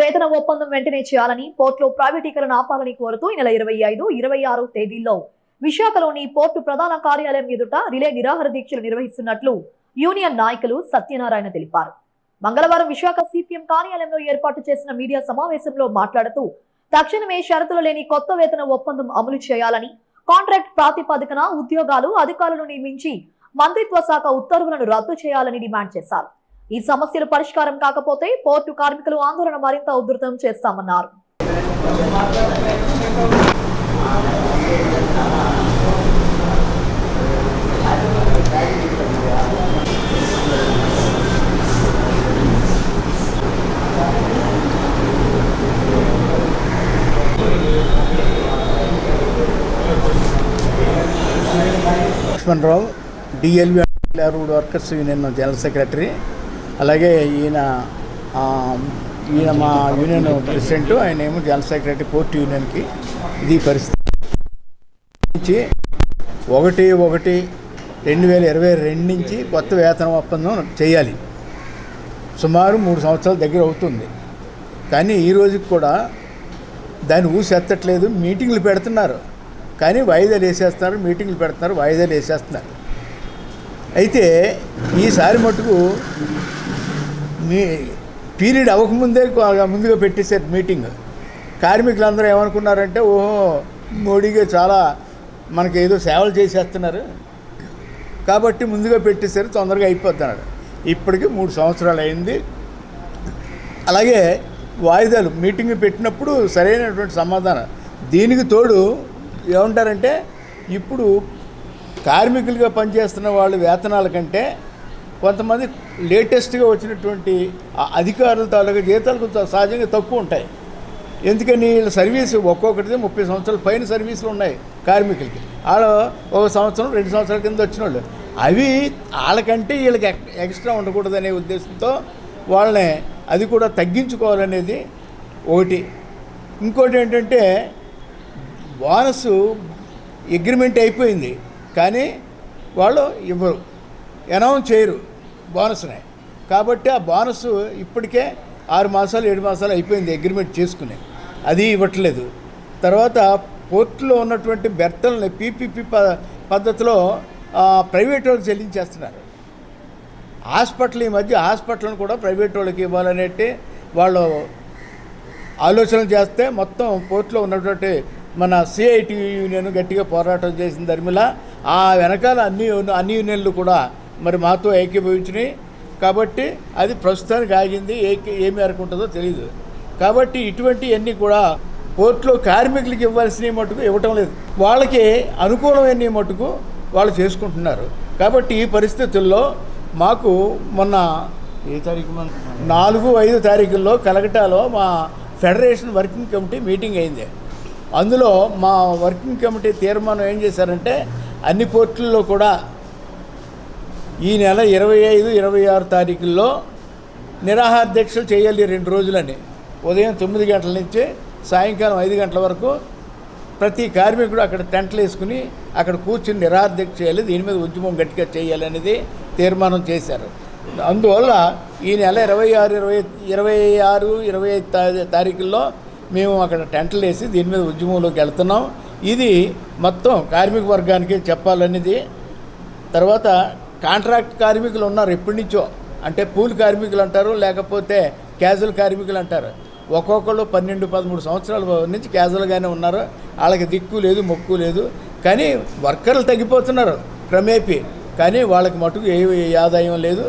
వేతన ఒప్పందం వెంటనే చేయాలని పోర్టులో ప్రైవేటీకరణ ఆపాలని కోరుతూ ఈ నెల ఇరవై ఐదు ఇరవై ఆరు తేదీల్లో విశాఖలోని పోర్టు ప్రధాన కార్యాలయం ఎదుట రిలే నిరాహార దీక్షలు నిర్వహిస్తున్నట్లు యూనియన్ నాయకులు సత్యనారాయణ తెలిపారు. మంగళవారం విశాఖ సిపిఎం కార్యాలయంలో ఏర్పాటు చేసిన మీడియా సమావేశంలో మాట్లాడుతూ తక్షణమే షరతులు లేని కొత్త వేతన ఒప్పందం అమలు చేయాలని కాంట్రాక్ట్ ప్రాతిపదికన ఉద్యోగాలు అధికారులను నియమించి మంత్రిత్వ శాఖ ఉత్తర్వులను రద్దు చేయాలని డిమాండ్ చేశారు. ఈ సమస్యలు పరిష్కారం కాకపోతే పోర్టు కార్మికులు ఆందోళన మరింత ఉధృతం చేస్తామన్నారు. Lakshmanarao DLV wood workers union general secretary అలాగే ఈయన ఈయన మా యూనియన్ ప్రెసిడెంట్ ఆయన ఏమో జనరల్ సెక్రటరీ పోర్ట్ యూనియన్కి ఇది పరిస్థితి. నుంచి ఒకటి ఒకటి రెండు వేల ఇరవై రెండు నుంచి కొత్త వేతన ఒప్పందం చేయాలి. సుమారు మూడు సంవత్సరాల దగ్గర అవుతుంది. కానీ ఈ రోజుకి కూడా దాన్ని ఊసెత్తట్లేదు మీటింగ్లు పెడుతున్నారు. కానీ వాయిదాలు వేసేస్తున్నారు మీటింగ్లు పెడుతున్నారు వాయిదాలు వేసేస్తున్నారు. అయితే ఈసారి మటుకు మీ పీరియడ్ అవ్వకముందే ముందుగా పెట్టేశారు మీటింగ్. కార్మికులందరూ ఏమనుకున్నారంటే ఓహో మోడీగా చాలా మనకి ఏదో సేవలు చేసేస్తున్నారు. కాబట్టి ముందుగా పెట్టేశారు తొందరగా అయిపోతున్నారు. ఇప్పటికి మూడు సంవత్సరాలు అయింది. అలాగే వాయిదాలు మీటింగ్ పెట్టినప్పుడు సరైనటువంటి సమాధానం. దీనికి తోడు ఏమంటారంటే ఇప్పుడు కార్మికులుగా పనిచేస్తున్న వాళ్ళు వేతనాల కంటే కొంతమంది లేటెస్ట్గా వచ్చినటువంటి అధికారుల తాలూకా జీతాలు కొంచెం సహజంగా తక్కువ ఉంటాయి. ఎందుకని వీళ్ళ సర్వీసు ఒక్కొక్కటిది ముప్పై సంవత్సరాల పైన సర్వీసులు ఉన్నాయి కార్మికులకి. వాళ్ళు ఒక సంవత్సరం రెండు సంవత్సరాల కింద వచ్చిన వాళ్ళు అవి వాళ్ళకంటే వీళ్ళకి ఎక్- ఎక్స్ట్రా ఉండకూడదనే ఉద్దేశంతో వాళ్ళని అది కూడా తగ్గించుకోవాలనేది ఒకటి. ఇంకోటి ఏంటంటే బోనస్ అగ్రిమెంట్ అయిపోయింది. కానీ వాళ్ళు ఇవ్వరు. అనౌన్స్ చేయరు. బోనస్ని. కాబట్టి ఆ బోనస్ ఇప్పటికే ఆరు మాసాలు ఏడు మాసాలు అయిపోయింది అగ్రిమెంట్ చేసుకుని. అది ఇవ్వట్లేదు. తర్వాత పోర్టులో ఉన్నటువంటి బెర్తల్ని పీపీపీ ప పద్ధతిలో ప్రైవేట్ వాళ్ళకి చెల్లించేస్తున్నారు. హాస్పిటల్ ఈ మధ్య హాస్పిటల్ని కూడా ప్రైవేట్ వాళ్ళకి ఇవ్వాలనేటి వాళ్ళు ఆలోచనలు చేస్తే మొత్తం పోర్టులో ఉన్నటువంటి మన సిఐటి యూనియన్ గట్టిగా పోరాటం చేసిన ధర్మిల. ఆ వెనకాల అన్ని అన్ని యూనియన్లు కూడా మరి మాతో ఏకీభవించినాయి. కాబట్టి అది ప్రస్తుతానికి ఆగింది. ఏ ఏ మేరకు ఉంటుందో తెలియదు కాబట్టి ఇటువంటివన్నీ కూడా కోర్టులో కార్మికులకి ఇవ్వాల్సినవి మటుకు ఇవ్వటం లేదు. వాళ్ళకి అనుకూలమైన మటుకు వాళ్ళు చేసుకుంటున్నారు. కాబట్టి ఈ పరిస్థితుల్లో మాకు మొన్న ఏ తారీఖు నాలుగు ఐదు తారీఖుల్లో కలకటాలో మా ఫెడరేషన్ వర్కింగ్ కమిటీ మీటింగ్ అయింది. అందులో మా వర్కింగ్ కమిటీ తీర్మానం ఏం చేశారంటే అన్ని పోర్టుల్లో కూడా ఈ నెల ఇరవై ఐదు ఇరవై ఆరు తారీఖుల్లో నిరాహార దీక్షలు చేయాలి రెండు రోజులని. ఉదయం తొమ్మిది గంటల నుంచి సాయంకాలం ఐదు గంటల వరకు ప్రతి కార్మికుడు అక్కడ టెంట్లు వేసుకుని అక్కడ కూర్చుని నిరాహార దీక్ష చేయాలి దీని మీద ఉద్యమం గట్టిగా చేయాలి అనేది తీర్మానం చేశారు. అందువల్ల ఈ నెల ఇరవై ఆరు ఇరవై ఇరవై ఆరు ఇరవై ఐదు తారీఖుల్లో మేము అక్కడ టెంట్లు వేసి దీని మీద ఉద్యమంలోకి వెళ్తున్నాం. ఇది మొత్తం కార్మిక వర్గానికి చెప్పాలనేది. తర్వాత కాంట్రాక్ట్ కార్మికులు ఉన్నారు ఎప్పటి నుంచో. అంటే పూల్ కార్మికులు అంటారు లేకపోతే క్యాజువల్ కార్మికులు అంటారు. ఒక్కొక్కళ్ళు పన్నెండు పదమూడు సంవత్సరాల నుంచి క్యాజువల్గానే ఉన్నారు. వాళ్ళకి దిక్కు లేదు మొక్కు లేదు. కానీ వర్కర్లు తగ్గిపోతున్నారు క్రమేపీ. కానీ వాళ్ళకి మటుకు ఏ ఏ ఆదాయం లేదు.